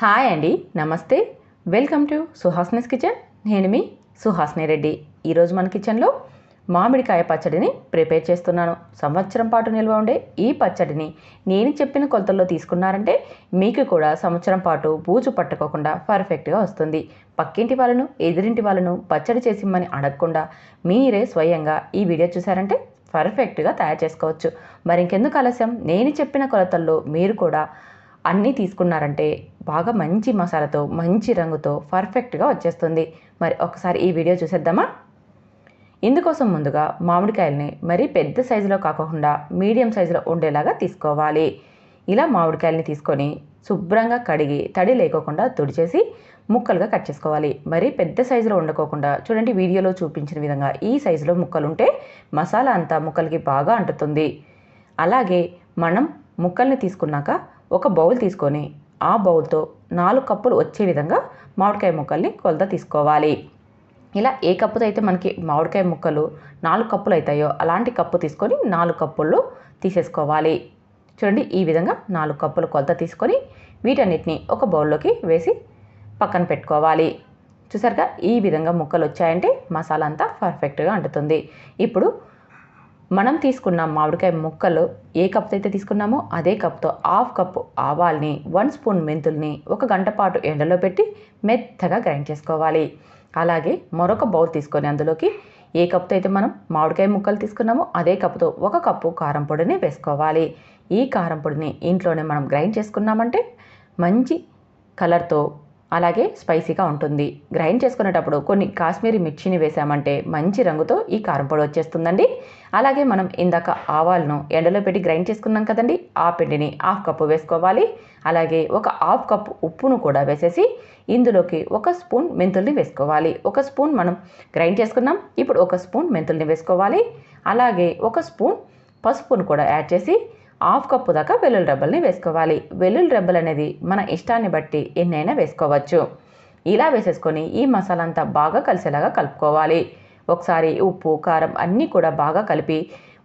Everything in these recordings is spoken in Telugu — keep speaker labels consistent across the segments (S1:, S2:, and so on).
S1: హాయ్ అండి నమస్తే. Welcome to Suhasini's kitchen. నేను మీ సుహాస్ని రెడ్డి. ఈరోజు మన కిచెన్లో మామిడికాయ పచ్చడిని ప్రిపేర్ చేస్తున్నాను. సంవత్సరం పాటు నిల్వ ఉండే ఈ పచ్చడిని నేను చెప్పిన కొలతల్లో తీసుకున్నారంటే మీకు కూడా సంవత్సరం పాటు బూజు పట్టుకోకుండా పర్ఫెక్ట్గా వస్తుంది. పక్కింటి వాళ్ళను ఎదురింటి వాళ్ళను పచ్చడి చేసిమ్మని అడగకుండా మీరే స్వయంగా ఈ వీడియో చూసారంటే పర్ఫెక్ట్గా తయారు చేసుకోవచ్చు. మరి ఇంకెందుకు ఆలస్యం? నేను చెప్పిన కొలతల్లో మీరు కూడా అన్నీ తీసుకున్నారంటే బాగా మంచి మసాలాతో మంచి రంగుతో పర్ఫెక్ట్గా వచ్చేస్తుంది. మరి ఒకసారి ఈ వీడియో చూసేద్దామా? ఇందుకోసం ముందుగా మామిడికాయల్ని మరీ పెద్ద సైజులో కాకుండా మీడియం సైజులో ఉండేలాగా తీసుకోవాలి. ఇలా మామిడికాయల్ని తీసుకొని శుభ్రంగా కడిగి తడి లేకోకుండా తుడిచేసి ముక్కలుగా కట్ చేసుకోవాలి. మరీ పెద్ద సైజులో ఉండకోకుండా చూడండి వీడియోలో చూపించిన విధంగా ఈ సైజులో ముక్కలు ఉంటే మసాలా అంతా ముక్కలకి బాగా అంటుతుంది. అలాగే మనం ముక్కల్ని తీసుకున్నాక ఒక బౌల్ తీసుకొని ఆ బౌల్తో నాలుగు కప్పులు వచ్చే విధంగా మామిడికాయ ముక్కల్ని కొలత తీసుకోవాలి. ఇలా ఏ కప్పుతో అయితే మనకి మామిడికాయ ముక్కలు నాలుగు కప్పులు అవుతాయో అలాంటి కప్పు తీసుకొని నాలుగు కప్పుల్లో తీసేసుకోవాలి. చూడండి ఈ విధంగా నాలుగు కప్పులు కొలత తీసుకొని వీటన్నిటిని ఒక బౌల్లోకి వేసి పక్కన పెట్టుకోవాలి. చూసారుగా ఈ విధంగా ముక్కలు వచ్చాయంటే మసాలా అంతా పర్ఫెక్ట్గా అంటుతుంది. ఇప్పుడు మనం తీసుకున్న మామిడికాయ ముక్కలు ఏ కప్తో అయితే తీసుకున్నామో అదే కప్తో హాఫ్ కప్పు ఆవాల్ని వన్ స్పూన్ మెంతుల్ని ఒక గంట పాటు ఎండలో పెట్టి మెత్తగా గ్రైండ్ చేసుకోవాలి. అలాగే మరొక బౌల్ తీసుకొని అందులోకి ఏ కప్తో అయితే మనం మామిడికాయ ముక్కలు తీసుకున్నామో అదే కప్పుతో ఒక కప్పు కారం పొడిని వేసుకోవాలి. ఈ కారం పొడిని ఇంట్లోనే మనం గ్రైండ్ చేసుకున్నామంటే మంచి కలర్తో అలాగే స్పైసీగా ఉంటుంది. గ్రైండ్ చేసుకునేటప్పుడు కొన్ని కాశ్మీరీ మిర్చిని వేసామంటే మంచి రంగుతో ఈ కారం పొడి వచ్చేస్తుందండి. అలాగే మనం ఇందాక ఆవాలను ఎండలో పెట్టి గ్రైండ్ చేసుకున్నాం కదండి. ఆ పిండిని హాఫ్ కప్పు వేసుకోవాలి. అలాగే ఒక హాఫ్ కప్ ఉప్పును కూడా వేసేసి ఇందులోకి ఒక స్పూన్ మెంతుల్ని వేసుకోవాలి. ఒక స్పూన్ మనం గ్రైండ్ చేసుకున్నాం. ఇప్పుడు ఒక స్పూన్ మెంతుల్ని వేసుకోవాలి. అలాగే ఒక స్పూన్ పసుపును కూడా యాడ్ చేసి హాఫ్ కప్పు దాకా వెల్లుల్లి రెబ్బల్ని వేసుకోవాలి. వెల్లుల్లి రెబ్బలు అనేది మన ఇష్టాన్ని బట్టి ఎన్నైనా వేసుకోవచ్చు. ఇలా వేసేసుకొని ఈ మసాలా అంతా బాగా కలిసేలాగా కలుపుకోవాలి. ఒకసారి ఉప్పు కారం అన్నీ కూడా బాగా కలిపి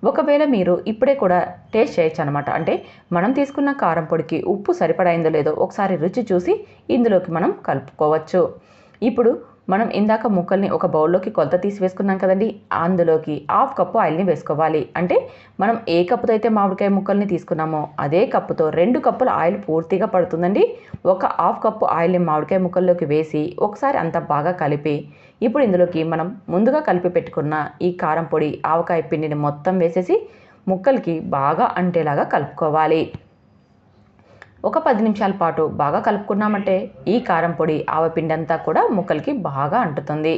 S1: ఒకవేళ మీరు ఇప్పుడే కూడా టేస్ట్ చేయొచ్చు అనమాట అంటే మనం తీసుకున్న కారం పొడికి ఉప్పు సరిపడైందో లేదో ఒకసారి రుచి చూసి ఇందులోకి మనం కలుపుకోవచ్చు. ఇప్పుడు మనం ఇందాక ముక్కల్ని ఒక బౌల్లోకి కొలత తీసి వేసుకున్నాం కదండి అందులోకి హాఫ్ కప్పు ఆయిల్ని వేసుకోవాలి. అంటే మనం ఏ కప్పుతో అయితే మామిడికాయ ముక్కల్ని తీసుకున్నామో అదే కప్పుతో రెండు కప్పుల ఆయిల్ పూర్తిగా పడుతుందండి. ఒక హాఫ్ కప్పు ఆయిల్ని మామిడికాయ ముక్కల్లోకి వేసి ఒకసారి అంతా బాగా కలిపి ఇప్పుడు ఇందులోకి మనం ముందుగా కలిపి పెట్టుకున్న ఈ కారం పొడి ఆవకాయ పిండిని మొత్తం వేసేసి ముక్కలకి బాగా అంటేలాగా కలుపుకోవాలి. ఒక పది నిమిషాల పాటు బాగా కలుపుకున్నామంటే ఈ కారం పొడి ఆవపిండి అంతా కూడా ముక్కలకి బాగా అంటుతుంది.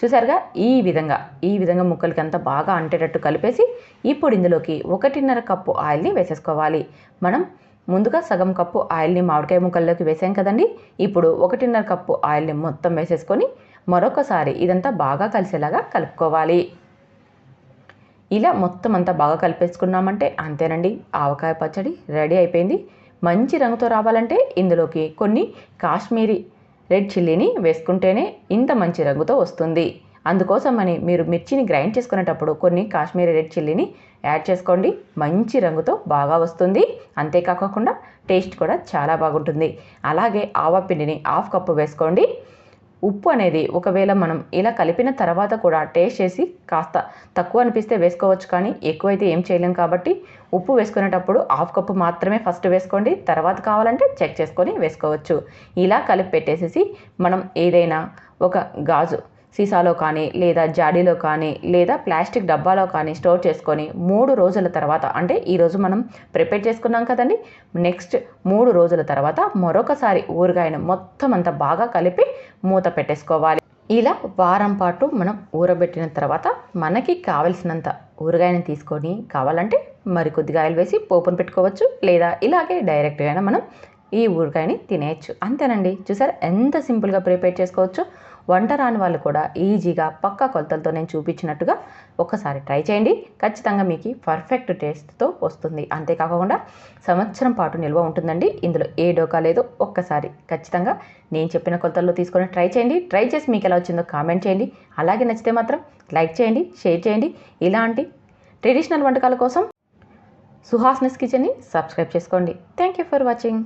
S1: చూసారుగా ఈ విధంగా ఈ విధంగా ముక్కలకి అంతా బాగా అంటేటట్టు కలిపేసి ఇప్పుడు ఇందులోకి ఒకటిన్నర కప్పు ఆయిల్ని వేసేసుకోవాలి. మనం ముందుగా సగం కప్పు ఆయిల్ని మామిడికాయ ముక్కల్లోకి వేసాం కదండి? ఇప్పుడు ఒకటిన్నర కప్పు ఆయిల్ని మొత్తం వేసేసుకొని మరొకసారి ఇదంతా బాగా కలిసేలాగా కలుపుకోవాలి. ఇలా మొత్తం అంతా బాగా కలిపేసుకున్నామంటే అంతేనండి. ఆవకాయ పచ్చడి రెడీ అయిపోయింది. మంచి రంగుతో రావాలంటే ఇందులోకి కొన్ని కాశ్మీరీ రెడ్ చిల్లీని వేసుకుంటేనే ఇంత మంచి రంగుతో వస్తుంది. అందుకోసమని మీరు మిర్చిని గ్రైండ్ చేసుకునేటప్పుడు కొన్ని కాశ్మీరీ రెడ్ చిల్లీని యాడ్ చేసుకోండి. మంచి రంగుతో బాగా వస్తుంది. అంతేకాకుండా టేస్ట్ కూడా చాలా బాగుంటుంది. అలాగే ఆవపిండిని హాఫ్ కప్పు వేసుకోండి. ఉప్పు అనేది ఒకవేళ మనం ఇలా కలిపిన తర్వాత కూడా టేస్ట్ చేసి కాస్త తక్కువ అనిపిస్తే వేసుకోవచ్చు కానీ ఎక్కువైతే ఏం చేయలేం కాబట్టి ఉప్పు వేసుకునేటప్పుడు హాఫ్ కప్పు మాత్రమే ఫస్ట్ వేసుకోండి. తర్వాత కావాలంటే చెక్ చేసుకొని వేసుకోవచ్చు. ఇలా కలిపి పెట్టేసేసి మనం ఏదైనా ఒక గాజు సీసాలో కానీ లేదా జాడీలో కానీ లేదా ప్లాస్టిక్ డబ్బాలో కానీ స్టోర్ చేసుకొని మూడు రోజుల తర్వాత అంటే ఈరోజు మనం ప్రిపేర్ చేసుకున్నాం కదండి నెక్స్ట్ మూడు రోజుల తర్వాత మరొకసారి ఊరగాయను మొత్తం అంతా బాగా కలిపి మూత పెట్టేసుకోవాలి. ఇలా వారం పాటు మనం ఊరబెట్టిన తర్వాత మనకి కావలసినంత ఊరగాయని తీసుకొని కావాలంటే మరి కొద్దిగా ఆయిల్ వేసి పోపును పెట్టుకోవచ్చు లేదా ఇలాగే డైరెక్ట్గా మనం ఈ ఊరగాయని తినేయచ్చు. అంతేనండి. చూసారు? ఎంత సింపుల్గా ప్రిపేర్ చేసుకోవచ్చు. వంట రాని వాళ్ళు కూడా ఈజీగా పక్కా కొలతలతో నేను చూపించినట్టుగా ఒక్కసారి ట్రై చేయండి. ఖచ్చితంగా మీకు పర్ఫెక్ట్ టేస్ట్తో వస్తుంది. అంతేకాకుండా సంవత్సరం పాటు నిల్వ ఉంటుందండి. ఇందులో ఏ డోకా లేదో ఒక్కసారి ఖచ్చితంగా నేను చెప్పిన కొలతల్లో తీసుకొని ట్రై చేయండి. ట్రై చేసి మీకు ఎలా వచ్చిందో కామెంట్ చేయండి. అలాగే నచ్చితే మాత్రం లైక్ చేయండి షేర్ చేయండి. ఇలాంటి ట్రెడిషనల్ వంటకాల కోసం సుహాస్నెస్ కిచెన్ని సబ్స్క్రైబ్ చేసుకోండి. Thank you for watching.